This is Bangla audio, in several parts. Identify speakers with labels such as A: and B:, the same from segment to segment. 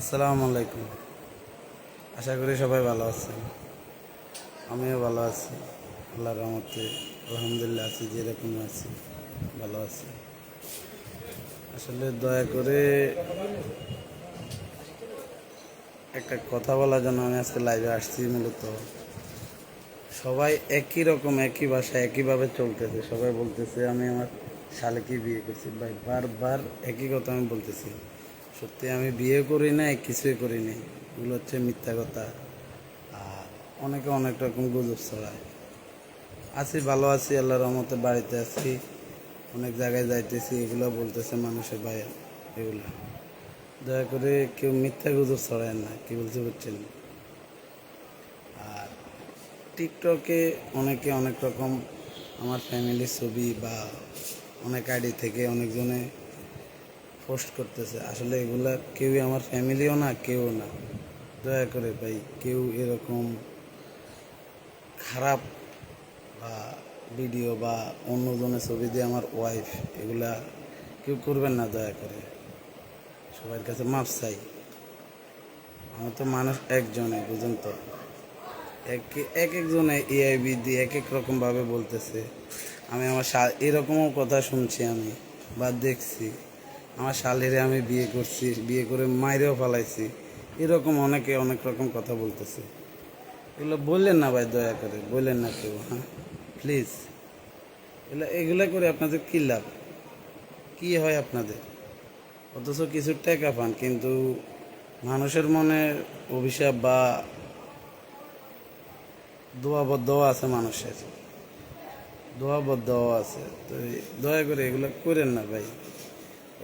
A: আসসালামু আলাইকুম। আশা করি সবাই ভালো আছেন। আমিও ভালো আছি। আল্লাহর রহমতে আলহামদুলিল্লাহ আছি, যেরকম আছি, ভালো আছি। আসলে দয়া করে একটা কথা বলার জন্য আমি আজকে লাইভে আসছি মূলত। সবাই একই রকম, একই ভাষা একইভাবে চলতেছে। সবাই বলতেছে, আমি আমার শালিকে বিয়ে করছি। ভাই বারবার একই কথা আমি বলতেছি। সত্যি আমি বিয়ে করি নাই, কিছুই করি নাই। এগুলো হচ্ছে মিথ্যা কথা। আর অনেকে অনেক রকম গুজব ছড়ায়। আছি, ভালো আছি, আল্লাহর রহমতে বাড়িতে আছি। অনেক জায়গায় যাইতেছি, এগুলো বলতেছে মানুষের ভাই এগুলো। দয়া করে কেউ মিথ্যা গুজব ছড়ায় না, কি বলতে পারছেন আর টিকটকে অনেকে অনেক রকম আমার ফ্যামিলির ছবি বা অনেক আইডি থেকে অনেকজনে পোস্ট করতেছে। আসলে এগুলা কেউই আমার ফ্যামিলিও না, কেউ না। দয়া করে ভাই, কেউ এরকম খারাপ বা ভিডিও বা অন্যজনের ছবি দিয়ে আমার ওয়াইফ এগুলা কেউ করবেন না দয়া করে। সবার কাছে মাপ চাই। আমার তো মানুষ একজনে, বুঝুন তো। এক এক একজনে এআইবি দিয়ে এক এক রকমভাবে বলতেছে। আমি আমার এরকমও কথা শুনছি আমি বা দেখছি। আমার শালিরে আমি বিয়ে করছি, বিয়ে করে মাইরেও ফালাইছি। এরকম অনেকে অনেক রকম কথা বলতেছে। এগুলো বললেন না ভাই, দয়া করে। বললেন না কেউ হ্যাঁ? প্লিজ এগুলো এগুলো করে আপনাদের কী লাভ? কী হয় আপনাদের? অথচ কিছু টাকা পান, কিন্তু মানুষের মনে অভিশাপ বা দোয়াবদ্ধও আছে মানুষের। দোয়াবদ্ধও আছে। তো দয়া করে এগুলো করেন না ভাই।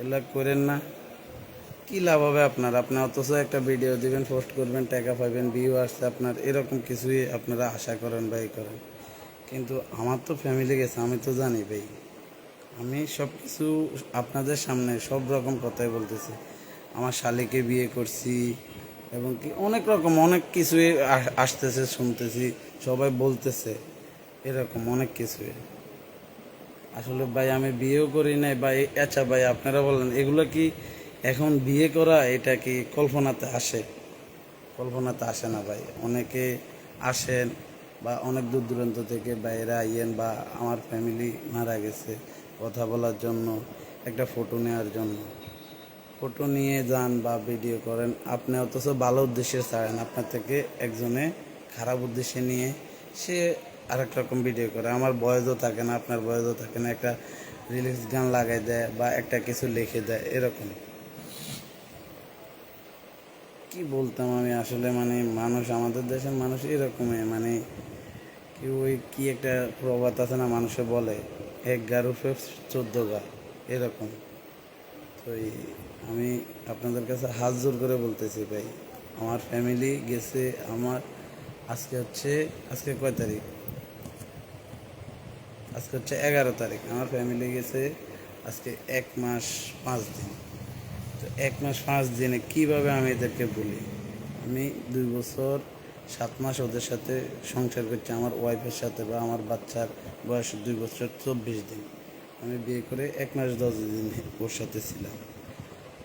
A: এগুলো করেন না। কি লাভ হবে আপনার? আপনি অথচ একটা ভিডিও দিবেন পোস্ট করবেন, টাকা পাবেন ভিউ আসছে আপনার, এরকম কিছুই আপনারা আশা করেন ভাই করেন। কিন্তু আমার তো ফ্যামিলি গেছে, আমি তো জানি ভাই। আমি সব কিছু আপনাদের সামনে সব রকম কথাই বলতেছি। আমার শালিকে বিয়ে করছি, এবং কি অনেক রকম, অনেক কিছুই আসতেছে, শুনতেছি, সবাই বলতেছে, এরকম অনেক কিছুই। আসলে ভাই, আমি বিয়েও করি নাই। ভাই আচ্ছা ভাই, আপনারা বলেন, এগুলো কি এখন বিয়ে করা, এটা কি কল্পনাতে আসে? কল্পনাতে আসে না ভাই। অনেকে আসেন বা অনেক দূর দূরান্ত থেকে বাইরে আইয়েন বা আমার ফ্যামিলি মারা গেছে কথা বলার জন্য, একটা ফটো নেওয়ার জন্য। ফটো নিয়ে যান বা ভিডিও করেন। আপনি অথচ ভালো উদ্দেশ্যে ছাড়েন। আপনার থেকে একজনে খারাপ উদ্দেশ্যে নিয়ে সে আরেক রকম ভিডিও করে। আমার বয়সও থাকে না, আপনার বয়সও থাকে না, একটা রিলিক্স গান লাগাই দেয় বা একটা কিছু লিখে দেয়, এরকম। কি বলতাম আমি আসলে মানে মানুষ, আমাদের দেশের মানুষ এরকমই মানে কি ওই কি একটা প্রবাদ আছে না, মানুষে বলে, এক গার উপরে চোদ্দ গা এরকম। তো আমি আপনাদের কাছে হাত জোর করে বলতেছি ভাই, আমার ফ্যামিলি গেছে আমার, আজকে হচ্ছে, আজকে কয় তারিখ? আজকে হচ্ছে এগারো তারিখ। আমার ফ্যামিলি গেছে আজকে এক মাস পাঁচ দিন। তো এক মাস পাঁচ দিনে কীভাবে আমি এদেরকে বলি? আমি দুই বছর সাত মাস ওদের সাথে সংসার করছি। আমার ওয়াইফের সাথে বা আমার বাচ্চার বয়স দুই বছর চব্বিশ দিন। আমি বিয়ে করে এক মাস দশ দিন ওর সাথে ছিলাম।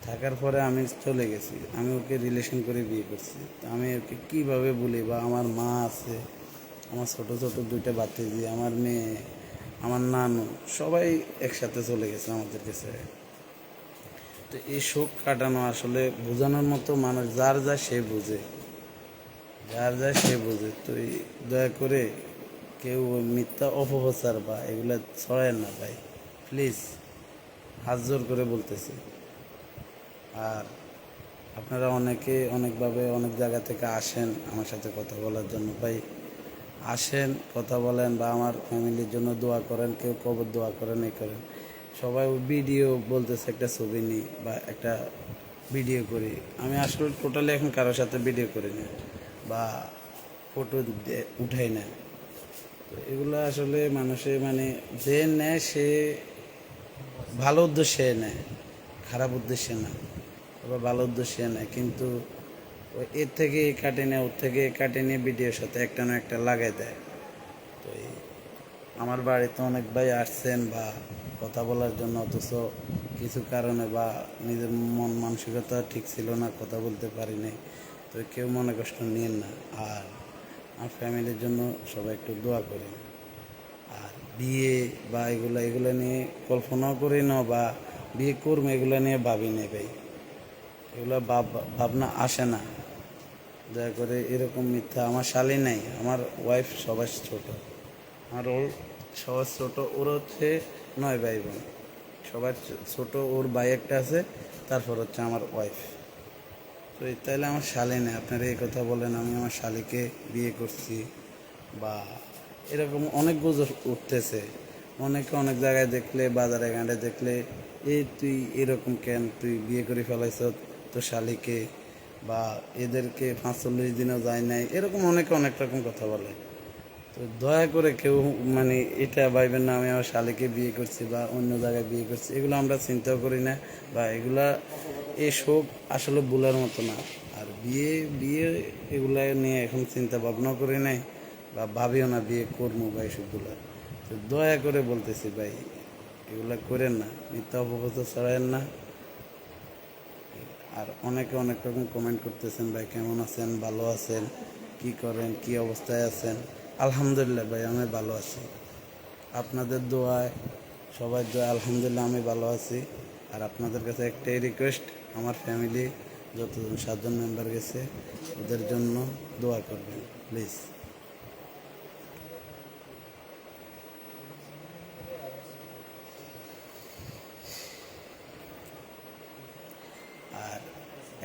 A: থাকার পরে আমি চলে গেছি। আমি ওকে রিলেশন করে বিয়ে করছি। তো আমি ওকে কীভাবে বলি? বা আমার মা আছে, আমার ছোটো ছোটো দুইটা বাচ্চা দিয়ে আমার মেয়ে আমার নানু সবাই একসাথে চলে গেছে আমাদের কাছে। তো এই শোক কাটানো আসলে বোঝানোর মতো মানুষ যার যা সে বুঝে। যার যা সে বুঝে। তো দয়া করে কেউ মিথ্যা অপপ্রচার বা এগুলো ছড়ায় না ভাই। প্লিজ, হাত জোর করে বলতেছি। আর আপনারা অনেকে অনেকভাবে অনেক জায়গা থেকে আসেন আমার সাথে কথা বলার জন্য। ভাই আসেন, কথা বলেন বা আমার ফ্যামিলির জন্য দোয়া করেন, কেউ কবর দোয়া করেন, এই করেন। সবাই ভিডিও বলতেছে একটা ছবি নিই বা একটা ভিডিও করি। আমি আসলে টোটালি এখন কারোর সাথে ভিডিও করি না বা ফটো উঠাই না। তো এগুলো আসলে মানুষে মানে যে নেয় সে ভালো উদ্দেশ্যে নেয়, খারাপ উদ্দেশ্যে না। আবার ভালো উদ্দেশ্যে নেয়, কিন্তু এর থেকে কাটে নেয় ওর থেকে কাটে নিয়ে ভিডিওর সাথে একটা না একটা লাগাই দেয়। তো এই আমার বাড়িতে অনেক ভাই আসছেন বা কথা বলার জন্য, অথচ কিছু কারণে বা নিজের মন মানসিকতা ঠিক ছিল না, কথা বলতে পারি নাই। তো কেউ মনে কষ্ট নিয়েন না। আর আমার ফ্যামিলির জন্য সবাই একটু দোয়া করেন। আর বিয়ে বা এগুলো এগুলো নিয়ে কল্পনাও করি না বা বিয়ে করব, এগুলো নিয়ে ভাবি ভাই। এগুলো ভাব- ভাবনা আসে না। দয়া করে এরকম মিথ্যা আমার শালি নাই। আমার ওয়াইফ সবার ছোট। আমার ওর সবার ছোট, ওর হচ্ছে নয় ভাই বোন সবার ছোট ওর ভাই একটা আছে, তারপর হচ্ছে আমার ওয়াইফ তো তাইলে আমার শালি নেই। আপনারা এই কথা বলেন, আমি আমার শালিকে বিয়ে করছি বা এরকম অনেক গুজব উঠতেছে। অনেকে অনেক জায়গায় দেখলে, বাজারে, ঘাটে দেখলে এই তুই এরকম কেন? তুই বিয়ে করে ফেলাইছ তো শালিকে বা এদেরকে পাঁচচল্লিশ দিনও যায় নাই, এরকম অনেকে অনেক রকম কথা বলে। তো দয়া করে কেউ মানে এটা ভাইবেন না, আমি আমার শালিকে বিয়ে করছি বা অন্য জায়গায় বিয়ে করছি, এগুলো আমরা চিন্তাও করি না বা এগুলা এই শোক আসলে ভুলার মতো না। আর বিয়ে বিয়ে এগুলা নিয়ে এখন চিন্তা ভাবনাও করি নাই বা ভাবিও না বিয়ে করব বা এসবগুলা। তো দয়া করে বলতেছি ভাই, এগুলা করেন না, মিথ্যা অপবাদ ছড়ায়েন না। আর অনেকে অনেক রকম কমেন্ট করতেছেন, ভাই, কেমন আছেন? ভালো আছেন? কি করেন? কি অবস্থায় আছেন? আলহামদুলিল্লাহ, ভাই, আমি ভালো আছি। আপনাদের দোয়ায় সবাই দোয়া আলহামদুলিল্লাহ আমি ভালো আছি। আর আপনাদের কাছে একটাই রিকোয়েস্ট আমার ফ্যামিলি যতজন, সাতজন মেম্বার গেছে, ওদের জন্য দোয়া করবেন প্লিজ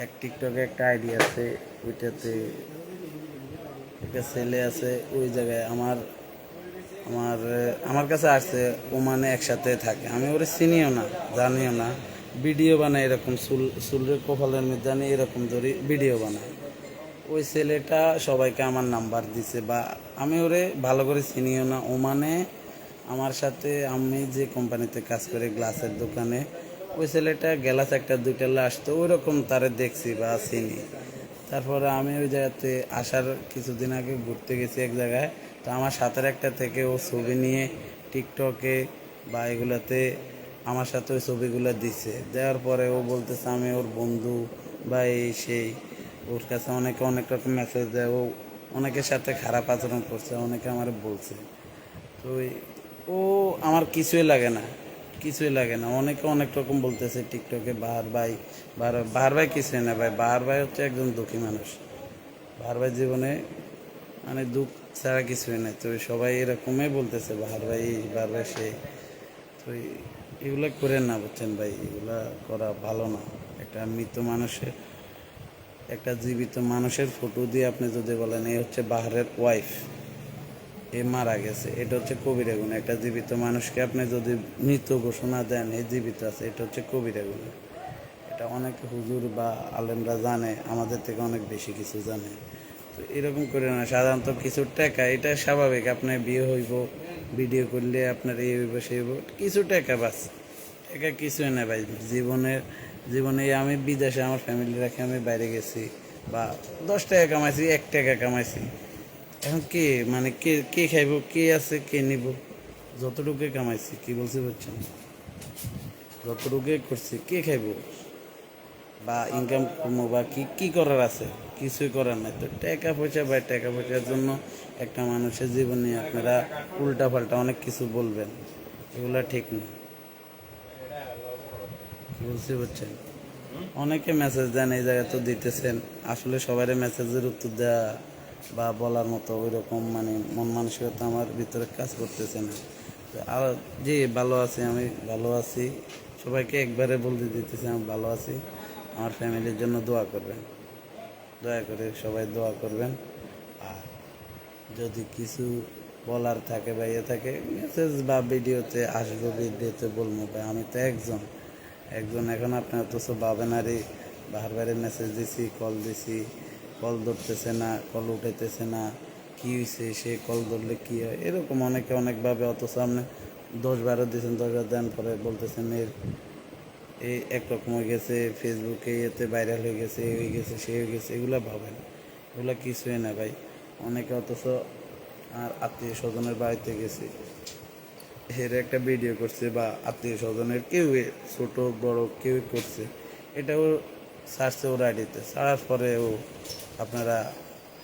A: এক টিকটকে একটা আইডিয়া আছে, ওইটাতে একটা ছেলে আছে, ওই জায়গায় আমার আমার আমার কাছে আসছে, ও মানে একসাথে থাকে। আমি ওরে চিনিও না, জানিও না। ভিডিও বানাই এরকম চুল, চুলের কপালের মধ্যে আনি এরকম ধরি, ভিডিও বানাই ওই ছেলেটা সবাইকে আমার নাম্বার দিছে বা আমি ওরে ভালো করে চিনিও না। ও মানে আমার সাথে আমি যে কোম্পানিতে কাজ করি গ্লাসের দোকানে ওই ছেলেটা গ্লাস একটা, দুইটা আসতো ওই রকম তারে দেখছি বা চিনি। তারপরে আমি ওই জায়গাতে আসার কিছুদিন আগে ঘুরতে গেছি এক জায়গায়। তো আমার সাথের একটা থেকে ও ছবি নিয়ে টিকটকে বা এগুলাতে আমার সাথে ওই ছবিগুলো দিছে। দেওয়ার পরে ও বলতেছে, আমি ওর বন্ধু বা এই সেই। ওর কাছে অনেকে অনেক রকম মেসেজ দেয়। ও অনেকের সাথে খারাপ আচরণ করছে, অনেকে আমার বলছে। তো ও আমার কিছুই লাগে না। কিছুই লাগে না। অনেকে অনেক রকম বলতেছে টিকটকে বাহার ভাই, বাহার বাহার ভাই কিছুই না ভাই, বাহার ভাই হচ্ছে একজন দুঃখী মানুষ। বাহার ভাই জীবনে মানে দুঃখ ছাড়া কিছুই নাই। তো সবাই এরকমই বলতেছে, বাহার ভাই বাহার ভাই সেই তো এগুলো করে না বুঝছেন ভাই, এগুলা করা ভালো না। একটা মৃত মানুষের, একটা জীবিত মানুষের ফটো দিয়ে আপনি যদি বলেন এই হচ্ছে বাহারের ওয়াইফ এ মারা গেছে। এটা হচ্ছে কবিরা গুণ। একটা জীবিত মানুষকে আপনি যদি মৃত ঘোষণা দেন, এই জীবিত আছে, এটা হচ্ছে কবিরা গুণ। এটা অনেক হুজুর বা আলেমরা জানে, আমাদের থেকে অনেক বেশি কিছু জানে। তো এরকম করে না, সাধারণত কিছু টাকা, এটা স্বাভাবিক, আপনার বিয়ে হইব, ভিডিও করলে আপনার এই হইব সেই হইব, কিছু টাকা বাস। টাকা কিছুই না ভাই। জীবনের, জীবনে আমি বিদেশে আমার ফ্যামিলি রেখে, আমি বাইরে গেছি, বা দশ টাকা কামাইছি, এক টাকা কামাইছি। এখন কে মানে কে কে খাইব, কে আছে, কে নিব? যতটুকু কামাইছি, কি বলছি বলছেন যতটুকু করছি, কে খাইব? বা ইনকাম করব বা কি কি করার আছে? কিছুই করার নাই। তো টাকা পয়সা বা টাকা পয়সার জন্য একটা মানুষের জীবনে আপনারা উল্টা পাল্টা অনেক কিছু বলবেন। এগুলা ঠিক না। বলছি বুঝছেন? অনেকে মেসেজ দেন, এই জায়গায় তো দিতেছেন। আসলে সবাই মেসেজের উত্তর দেওয়া বা বলার মতো ওই রকম মানে মন মানসিকতা আমার ভিতরে কাজ করতেছে না। আর যে ভালো আছি, আমি ভালো আছি। সবাইকে একবারে বলতে দিতেছি, আমি ভালো আছি। আমার ফ্যামিলির জন্য দোয়া করবেন। দয়া করে সবাই দোয়া করবেন। আর যদি কিছু বলার থাকে বা ইয়ে থাকে মেসেজ বা ভিডিওতে আসব, ভিডিওতে বলব ভাই। আমি তো একজন। একজন এখন আপনার ভাবেন আরে বাহার বাইরে মেসেজ দিছি কল দিছি। কল ধরতেছে না, কল উঠেতেছে না, কি হয়েছে সে কল ধরলে কী হয়? এরকম অনেকে অনেকভাবে, অথচ আপনি দশ বারো দিয়েছেন, দশ বার দেন পরে বলতেছেন, এর এই একরকম হয়ে গেছে ফেসবুকে এতে ভাইরাল হয়ে গেছে এই হয়ে গেছে, সে হয়ে গেছে, এগুলো ভাবেন এগুলো কিছুই না ভাই। অনেকে অথচ আর আত্মীয় স্বজনের বাড়িতে গেছে। এর একটা ভিডিও করছে বা আত্মীয় স্বজনের কেউ এ- ছোট, বড় কেউ করছে। এটাও সারছে ওর আইডিতে। ছাড়ার পরে ও আপনারা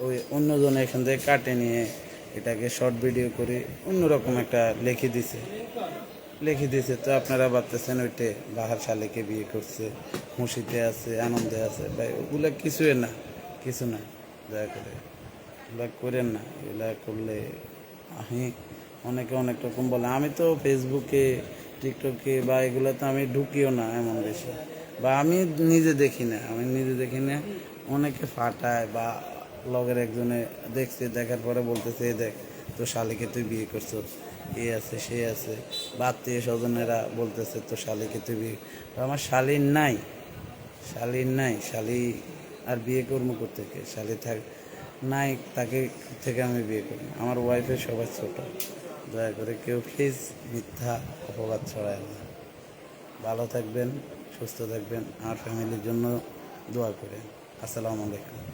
A: ওই অন্যজন এখান থেকে কাটে নিয়ে এটাকে শর্ট ভিডিও করে অন্যরকম একটা লিখে দিছে। লিখে দিয়েছে তো আপনারা ভাবতেছেন ওইটে বাহার শালিকে বিয়ে করছে খুশিতে আছে, আনন্দে আছে। ভাই, ওগুলো কিছুই না, কিছু না, দয়া করে। এগুলা করেন না, এগুলা করলে আমি অনেকে অনেক রকম বলে, আমি তো ফেসবুকে টিকটকে বা এগুলোতে আমি ঢুকিও না এমন বেশি। বা আমি নিজে দেখি না, আমি নিজে দেখি না অনেকে ফাটায় বা লগের একজনে দেখছে, দেখার পরে বলতেছে, "এই দেখ তো শালিকে তুই বিয়ে করছ, এ আছে, সে আছে। বা আত্মীয় স্বজনেরা বলতেছে তো শালিকে তুই বিয়ে আমার শালির নাই শালির নাই, শালি আর বিয়ে করব থেকে শালি থাক, নাই, তাকে থেকে আমি বিয়ে করব? আমার ওয়াইফের সবাই ছোট, দয়া করে কেউ প্লিজ মিথ্যা অপবাদ ছড়ায় না। ভালো থাকবেন, সুস্থ থাকবেন, আমার ফ্যামিলির জন্য দোয়া করেন। আসসালামু আলাইকুম।